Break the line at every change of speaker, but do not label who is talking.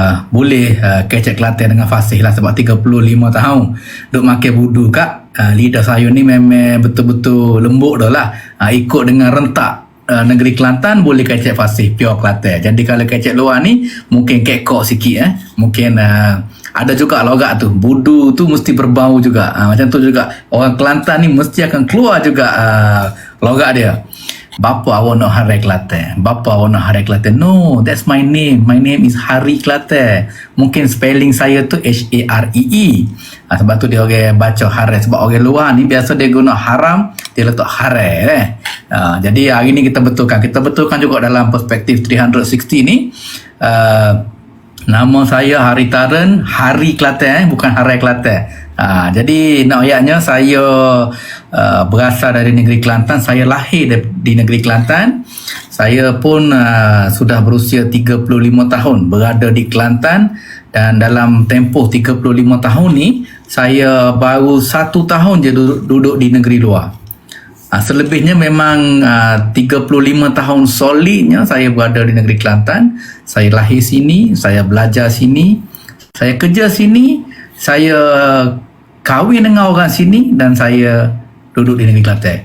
uh, boleh uh, kecek Kelantan dengan fasih lah sebab 35 tahun duk makan budu kak. Uh, lidah sayur ni memang betul-betul lembut dah lah. Uh, ikut dengan rentak uh, negeri Kelantan boleh kecek fasih pure Kelantan. Jadi kalau kecek luar ni mungkin kekok sikit eh. Mungkin uh, ada juga logat tu. Budu tu mesti berbau juga. Uh, macam tu juga. Orang Kelantan ni mesti akan keluar juga uh, logat dia Bapa awak nak Hari Kelantan. Bapa awak nak Hari Kelantan. No, that's my name. My name is Hari Kelantan. Mungkin spelling saya tu H-A-R-E-E. Ha, sebab tu dia orang baca Hari. Sebab orang luar ni biasa dia guna haram, dia letak Hari. Eh. Ha, jadi hari ni kita betulkan. Kita betulkan juga dalam perspektif 360 ni. Uh, nama saya Hari Taren, Hari Kelantan. Eh. Bukan Hari Kelantan. Ha, jadi nak ayatnya saya uh, berasal dari negeri Kelantan. Saya lahir di, di negeri Kelantan. Saya pun uh, sudah berusia 35 tahun berada di Kelantan dan dalam tempoh 35 tahun ni saya baru satu tahun je duduk, duduk di negeri luar. Ha, selebihnya memang uh, 35 tahun solidnya saya berada di negeri Kelantan. Saya lahir sini, saya belajar sini, saya kerja sini, saya kahwin dengan orang sini dan saya duduk di negeri Kelantan.